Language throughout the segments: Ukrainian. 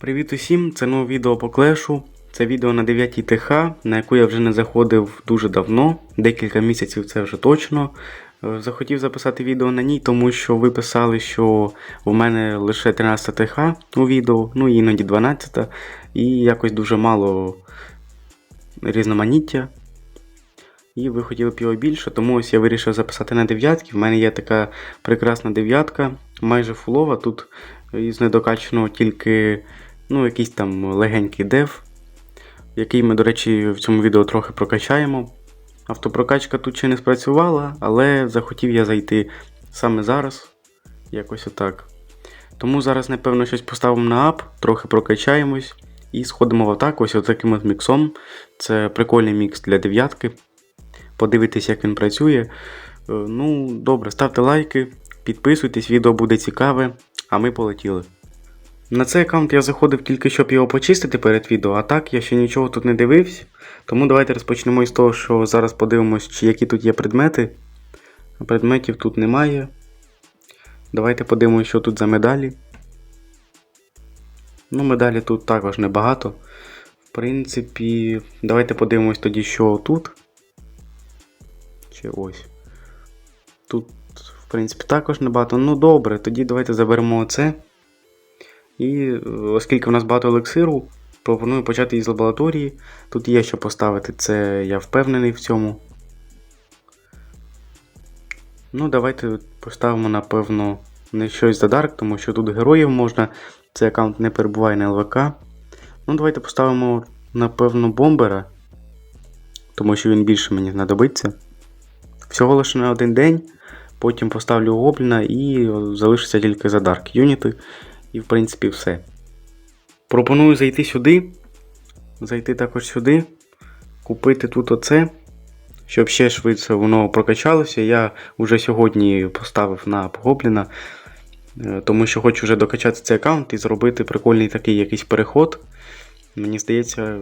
Привіт усім! Це нове відео по клешу. Це відео на 9 ТХ, на яку я вже не заходив дуже давно, декілька місяців це вже точно. Е, Захотів записати відео на ній, тому що ви писали, що в мене лише 13 ТХ у відео, ну і іноді 12, і якось дуже мало різноманіття. І ви хотіли б його більше, тому ось я вирішив записати на дев'ятки. В мене є така прекрасна дев'ятка, майже фулова. Тут із недокачаного тільки ну, якийсь там легенький дев, який ми, до речі, в цьому відео трохи прокачаємо. Автопрокачка тут ще не спрацювала, але захотів я зайти саме зараз. Якось отак. Тому зараз, напевно, щось поставимо на ап, трохи прокачаємось і сходимо в атаку ось таким от міксом. Це прикольний мікс для дев'ятки. Подивитись, як він працює. Е, Ну, добре, ставте лайки, підписуйтесь, відео буде цікаве, а ми полетіли. На цей аккаунт я заходив тільки щоб його почистити перед відео, а так я ще нічого тут не дивився. Тому давайте розпочнемо із того, що зараз подивимось, які тут є предмети. Предметів тут немає. Давайте подивимось, що тут за медалі. Ну, медалі тут також небагато. В принципі, давайте подивимось тоді, що тут. Чи ось. Тут, в принципі, також небагато. Ну добре, тоді давайте заберемо оце. І е, оскільки в нас багато елексиру, пропоную почати із лабораторії. Тут є що поставити, це я впевнений в цьому. Ну, давайте поставимо, напевно, не щось за Дарк, тому що тут героїв можна. Цей аккаунт не перебуває на ЛВК. Ну, давайте поставимо, напевно, бомбера, тому що він більше мені знадобиться. Всього лише на один день. Потім поставлю гобліна і залишиться тільки за Dark юніти. І в принципі все. Пропоную зайти сюди. Зайти також сюди. Купити тут оце. Щоб ще швидше воно прокачалося. Я вже сьогодні поставив на гобліна. е, Тому що хочу вже докачати цей аккаунт і зробити прикольний такий якийсь переход. Мені здається,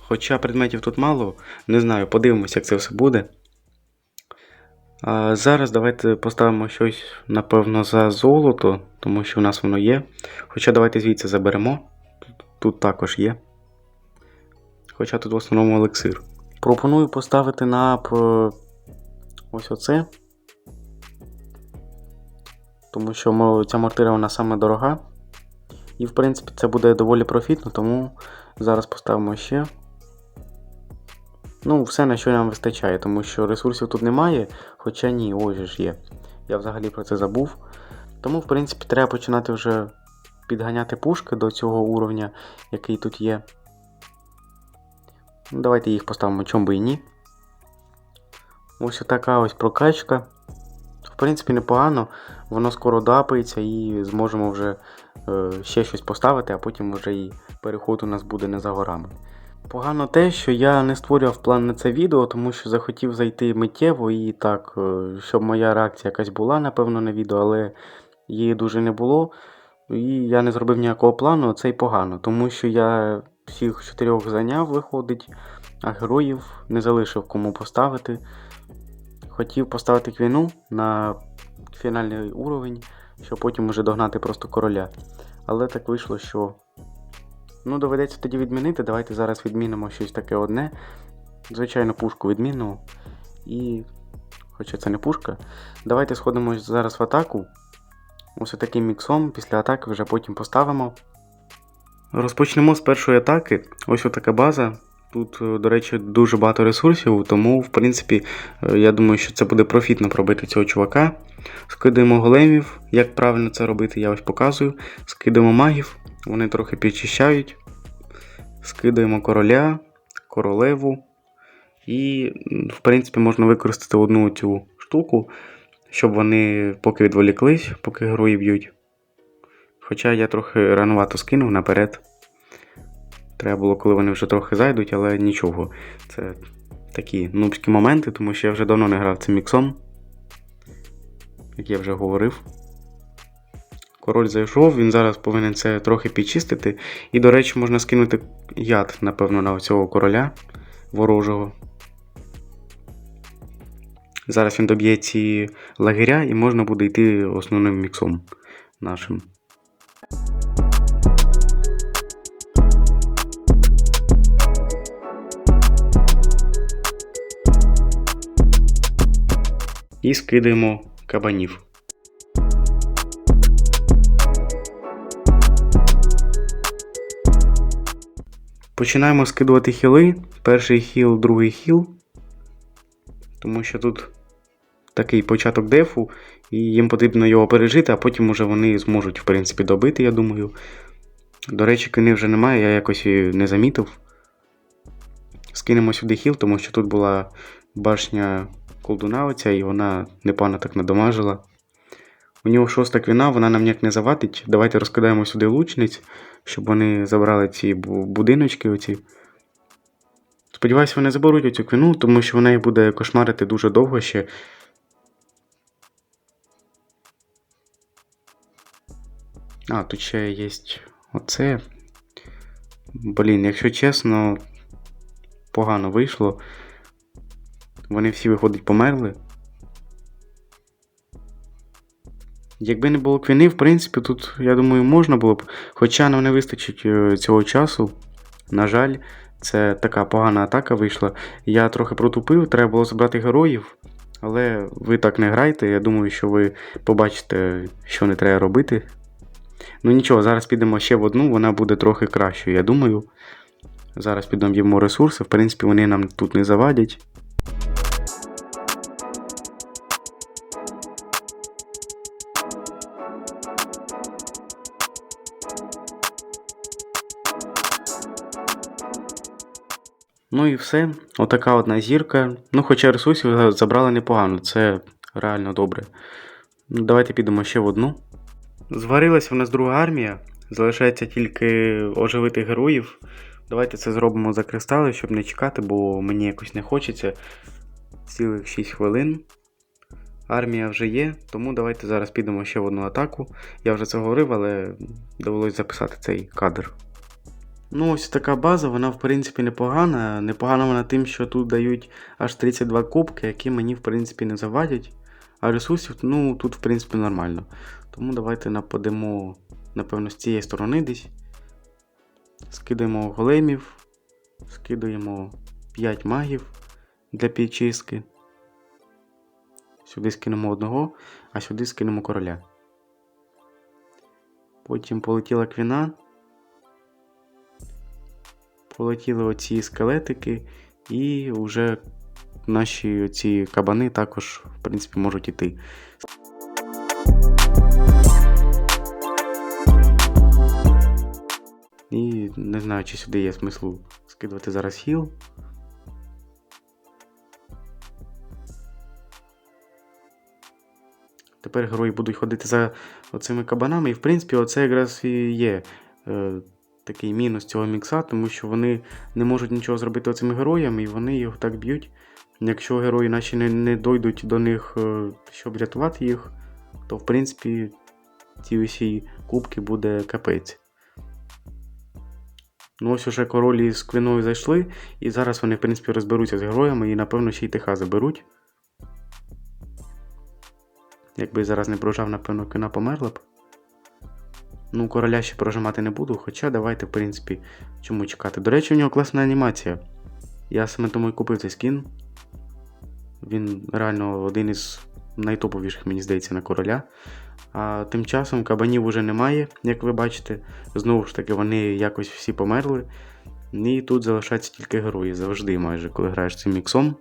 хоча предметів тут мало, не знаю, подивимося, як це все буде. А зараз давайте поставимо щось, напевно, за золото, тому що в нас воно є. Хоча давайте звідси заберемо. Тут, тут також є. Хоча тут в основному елексир. Пропоную поставити на ось оце. Тому що ця мортира вона саме дорога. І в принципі це буде доволі профітно, тому зараз поставимо ще. Ну, все на що нам вистачає, тому що ресурсів тут немає, хоча ні, ось ж є. Я взагалі про це забув. Тому, в принципі, треба починати вже підганяти пушки до цього уровня, який тут є. Ну, давайте їх поставимо, чому би і ні. Ось така ось прокачка. В принципі, непогано, воно скоро дапається і зможемо вже е, ще щось поставити, а потім вже і переход у нас буде не за горами. Погано те, що я не створював план на це відео, тому що захотів зайти миттєво і так, е, щоб моя реакція якась була, напевно, на відео, але її дуже не було. І я не зробив ніякого плану, це й погано, тому що я всіх чотирьох зайняв, виходить, а героїв не залишив кому поставити. Хотів поставити квіну на фінальний уровень, щоб потім уже догнати просто короля. Але так вийшло, що Ну, доведеться тоді відмінити. Давайте зараз відмінимо щось таке одне. Звичайно, пушку відмінимо. І. Хоча це не пушка. Давайте сходимо зараз в атаку. Ось таким міксом. Після атаки вже потім поставимо. Розпочнемо з першої атаки. Ось така база. Тут, е, до речі, дуже багато ресурсів, тому, в принципі, е, я думаю, що це буде профітно пробити цього чувака. Скидаємо големів. Як правильно це робити, я ось показую. Скидаємо магів. Вони трохи підчищають. Скидаємо короля, королеву. І, в принципі, можна використати одну цю штуку, щоб вони поки відволіклись, поки герої б'ють. Хоча я трохи ранувато скинув наперед. Треба було, коли вони вже трохи зайдуть, але нічого. Це такі нубські моменти, тому що я вже давно не грав цим міксом. Як я вже говорив. Король зайшов, він зараз повинен це трохи підчистити. І, до речі, можна скинути яд, напевно, на цього короля ворожого. Зараз він доб'є ці лагеря і можна буде йти основним міксом нашим. І скидаємо кабанів. Починаємо скидувати хіли. Перший хіл, другий хіл. Тому що тут такий початок дефу, і їм потрібно його пережити, а потім уже вони зможуть, в принципі, добити, я думаю. До речі, кини вже немає, я якось і не замітив. Скинемо сюди хіл, тому що тут була башня колдуна оця, і вона непогано так надамажила. У нього шоста квіна, вона нам ніяк не завадить. Давайте розкидаємо сюди лучниць, щоб вони забрали ці будиночки оці. Сподіваюсь, вони заберуть оцю квіну, тому що вона буде кошмарити дуже довго ще. А, тут ще є оце. Блін, якщо чесно, погано вийшло. Вони всі, виходить, померли. Якби не було квіни, в принципі, тут, я думаю, можна було б. Хоча нам не вистачить е, цього часу. На жаль, це така погана атака вийшла. Я трохи протупив, треба було забрати героїв. Але ви так не грайте, я думаю, що ви побачите, що не треба робити. Ну нічого, зараз підемо ще в одну, вона буде трохи кращою, я думаю. Зараз підемо ресурси, в принципі, вони нам тут не завадять. Ну і все. Отака одна зірка. Ну, хоча ресурсів забрали непогано, це реально добре. Ну, давайте підемо ще в одну. Зварилась у нас друга армія. Залишається тільки оживити героїв. Давайте це зробимо за кристали, щоб не чекати, бо мені якось не хочеться. Цілих 6 хвилин. Армія вже є, тому давайте зараз підемо ще в одну атаку. Я вже це говорив, але довелось записати цей кадр. Ну, ось така база, вона в принципі непогана. Непогана вона тим, що тут дають аж 32 кубки, які мені в принципі не завадять. А ресурсів, ну, тут в принципі нормально. Тому давайте нападемо, напевно, з цієї сторони десь. Скидаємо големів, скидаємо 5 магів для підчистки. Сюди скинемо одного, а сюди скинемо короля. Потім полетіла квіна. Полетіли оці скелетики, і вже наші ці кабани також, в принципі, можуть іти. І не знаю, чи сюди є смислу скидувати зараз хіл. Тепер герої будуть ходити за оцими кабанами, і в принципі, оце якраз і є е, такий мінус цього мікса, тому що вони не можуть нічого зробити оцими героями, і вони їх так б'ють. Якщо герої наші не, не дойдуть до них, е, щоб рятувати їх, то в принципі ці усі кубки буде капець. Ну ось уже королі з квіною зайшли, і зараз вони, в принципі, розберуться з героями і, напевно, ще й ТХ заберуть. Якби зараз не прожав, напевно, квіна померла б. Ну, короля ще прожимати не буду, хоча давайте, в принципі, чому чекати. До речі, у нього класна анімація. Я саме тому і купив цей скін. Він реально один із найтоповіших, мені здається, на короля. А тим часом кабанів уже немає, як ви бачите. Знову ж таки, вони якось всі померли. І тут залишаються тільки герої завжди, майже, коли граєш цим міксом.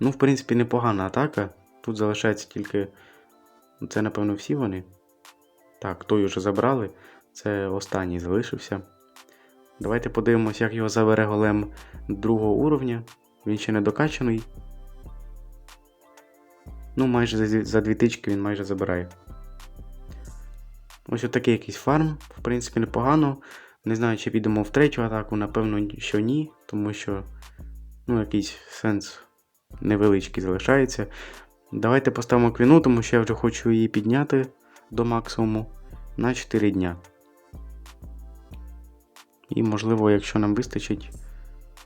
Ну, в принципі, непогана атака. Тут залишається тільки. Це, напевно, всі вони. Так, той уже забрали. Це останній залишився. Давайте подивимось, як його забере голем другого уровня. Він ще не докачаний. Ну, майже за, за дві тички він майже забирає. Ось отакий якийсь фарм, в принципі, непогано. Не знаю, чи підемо в третю атаку, напевно, що ні, тому що ну, якийсь сенс невеличкий залишається. Давайте поставимо квіну, тому що я вже хочу її підняти до максимуму на 4 дня. І, можливо, якщо нам вистачить.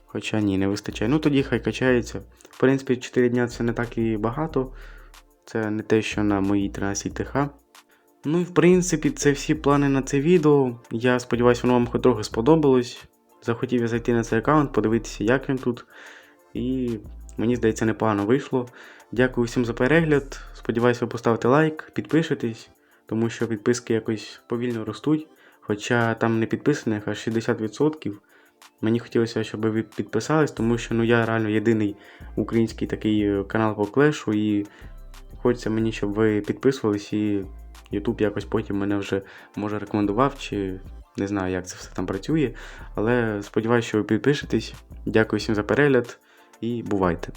Хоча ні, не вистачає. Ну тоді хай качається. В принципі, 4 дня це не так і багато. Це не те, що на моїй 13 ТХ. Ну і в принципі, це всі плани на це відео. Я сподіваюся, воно вам хоч трохи сподобалось. Захотів я зайти на цей аккаунт, подивитися, як він тут. І мені здається, непогано вийшло. Дякую всім за перегляд. Сподіваюсь, ви поставите лайк, підпишетесь, тому що підписки якось повільно ростуть. Хоча там не підписаних аж 60%. Мені хотілося, щоб ви підписались, тому що ну, я реально єдиний український такий е, канал по клешу, і хочеться мені, щоб ви підписувались, і YouTube якось потім мене вже може рекомендував, чи не знаю, як це все там працює. Але сподіваюся, що ви підпишетесь. Дякую всім за перегляд і бувайте!